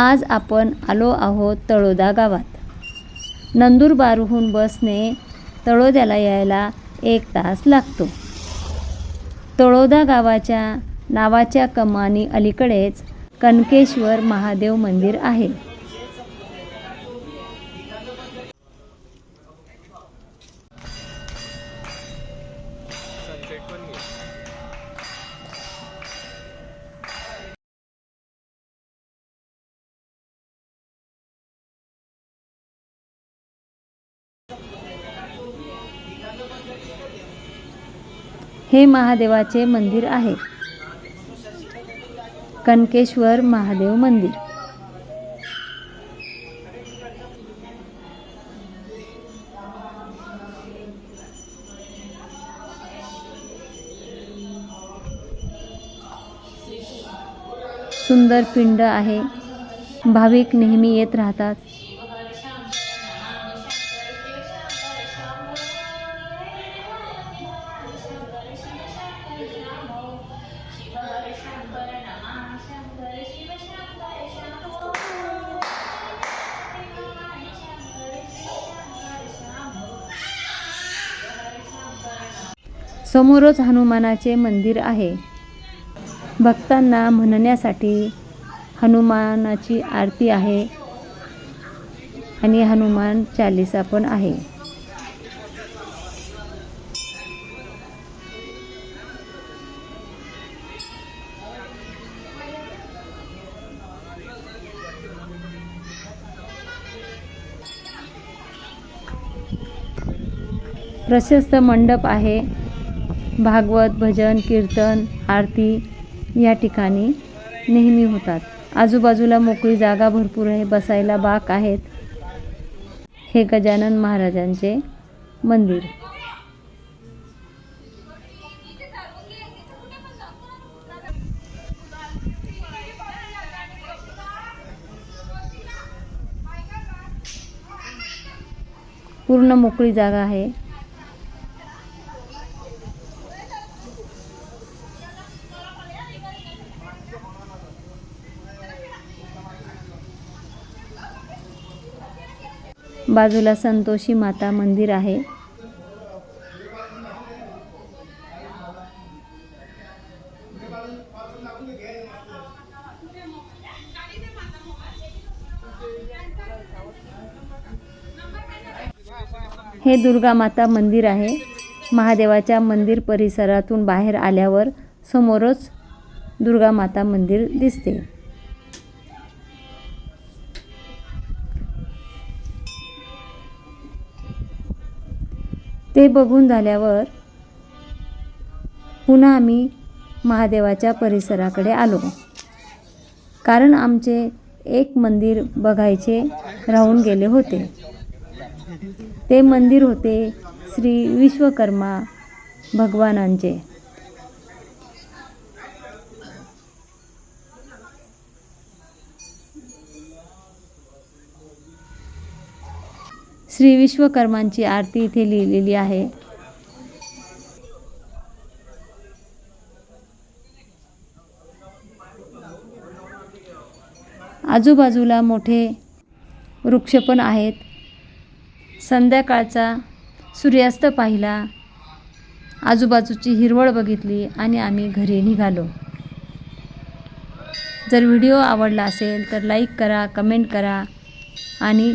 आज आपण आलो आहोत तळोदा गावात. नंदुरबारहून बसने तळोद्याला यायला एक तास लागतो. तळोदा गावाच्या नावाच्या कमानी अलीकडेच कनकेश्वर महादेव मंदिर आहे. हे महादेवाचे मंदिर आहे. कनकेश्वर महादेव मंदिर. सुंदर पिंड आहे. भाविक नेहमी येत राहतात. समोरच हनुमानाचे मंदिर आहे. भक्तांना म्हणण्यासाठी हनुमानाची आरती आहे आणि हनुमान चालिसा पण आहे. प्रशस्त मंडप आहे. भागवत भजन कीर्तन आरती या ठिकाणी नेहमी होतात. आजूबाजूला मोकळी जागा भरपूर आहे. बसायला बाक आहेत. हे गजानन महाराजांचे मंदिर. पूर्ण मोकळी जागा आहे. बाजूला संतोषी माता मंदिर आहे. हे दुर्गा माता मंदिर आहे. महादेवाच्या मंदिर परिसरातून बाहेर आल्यावर समोरच दुर्गा माता मंदिर दिसते. ते बघून झाल्यावर पुन्हा आम्ही महादेवाच्या परिसराकडे आलो. कारण आमचे एक मंदिर बघायचे राहून गेले होते. ते मंदिर होते श्री विश्वकर्मा भगवानांचे. श्री विश्वकर्मांची आरती इथे लिहिलेली आहे. आजूबाजूला मोठे वृक्ष पण आहेत. संध्याकाळचा सूर्यास्त पाहिला. आजूबाजूची हिरवळ बघितली आणि आम्ही घरी निघालो. जर व्हिडिओ आवडला असेल तर लाईक करा कमेंट करा आणि